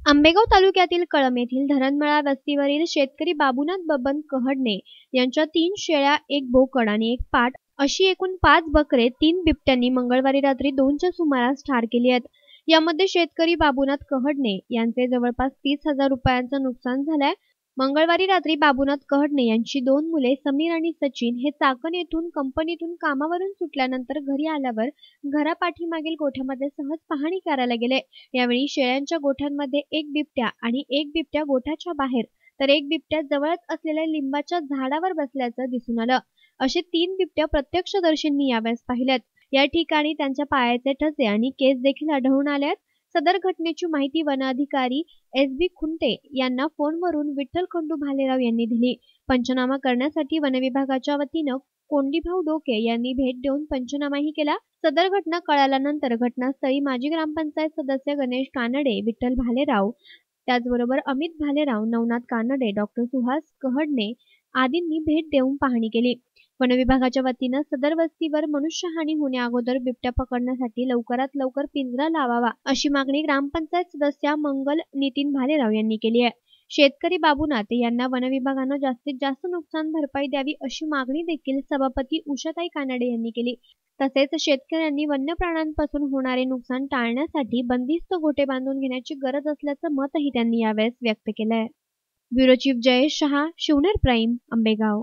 आंबेगाव तालुक्यातील कळम येथील धरणमळा वस्तीवरील शेतकरी बाबूनाथ बबन कहडणे यांच्या तीन शेळ्या एक बोकड आणि एक पाट अशी एकूण पाच बकरे तीन बिबट्यांनी मंगळवारी रात्री दोनच्या सुमारास ठार केली आहेत. यामध्ये शेतकरी बाबूनाथ कहडणे यांचे जवळपास तीस हजार रुपयांचं नुकसान झालंय. मंगळवारी रात्री बाबूनाथ कहडणे यांची दोन मुले समीर आणि सचिन हे चाकण येथून कंपनीतून कामावरून सुटल्यानंतर घरी आल्यावर घरापाठीमागील गोठ्यामध्ये सहज पाहणी करायला गेले. यावेळी शेळ्यांच्या गोठ्यांमध्ये एक बिबट्या आणि एक बिबट्या गोठ्याच्या बाहेर तर एक बिबट्या जवळच असलेल्या लिंबाच्या झाडावर बसल्याचं दिसून आलं. असे तीन बिबट्या प्रत्यक्षदर्शींनी यावेळेस पाहिल्यात या ठिकाणी त्यांच्या पायाचे ठसे आणि केस देखील आढळून आल्यात. सदर घटनेची माहिती वन अधिकारी एस बी खुंटे यांना फोनवरून विठ्ठल खंडू भालेराव यांनी दिली. पंचनामा करण्यासाठी वनविभागाच्या वतीनं कोंडीभाऊ डोके यांनी भेट देऊन पंचनामाही केला. सदर घटना कळाल्यानंतर घटनास्थळी माजी ग्रामपंचायत सदस्य गणेश कानडे विठ्ठल भालेराव त्याचबरोबर अमित भालेराव नवनाथ कानडे डॉक्टर सुहास कहडणे आदींनी भेट देऊन पाहणी केली. वनविभागाच्या वतीनं सदर वस्तीवर मनुष्यहानी होण्या अगोदर बिबट्या पकडण्यासाठी लवकरात लवकर पिंजरा लावावा अशी मागणी ग्रामपंचायत सदस्या मंगल नितीन भालेराव यांनी केली आहे. शेतकरी बाबूनाथ यांना वनविभागानं जास्तीत जास्त नुकसान भरपाई द्यावी अशी मागणी देखील सभापती उषाताई कानडे यांनी केली. तसेच शेतकऱ्यांनी वन्य प्राण्यांपासून होणारे नुकसान टाळण्यासाठी बंदिस्त गोटे बांधून घेण्याची गरज असल्याचं मतही त्यांनी यावेळेस व्यक्त केलंय. Bureau chief Jayesh Shah Shivner prime Ambegaon.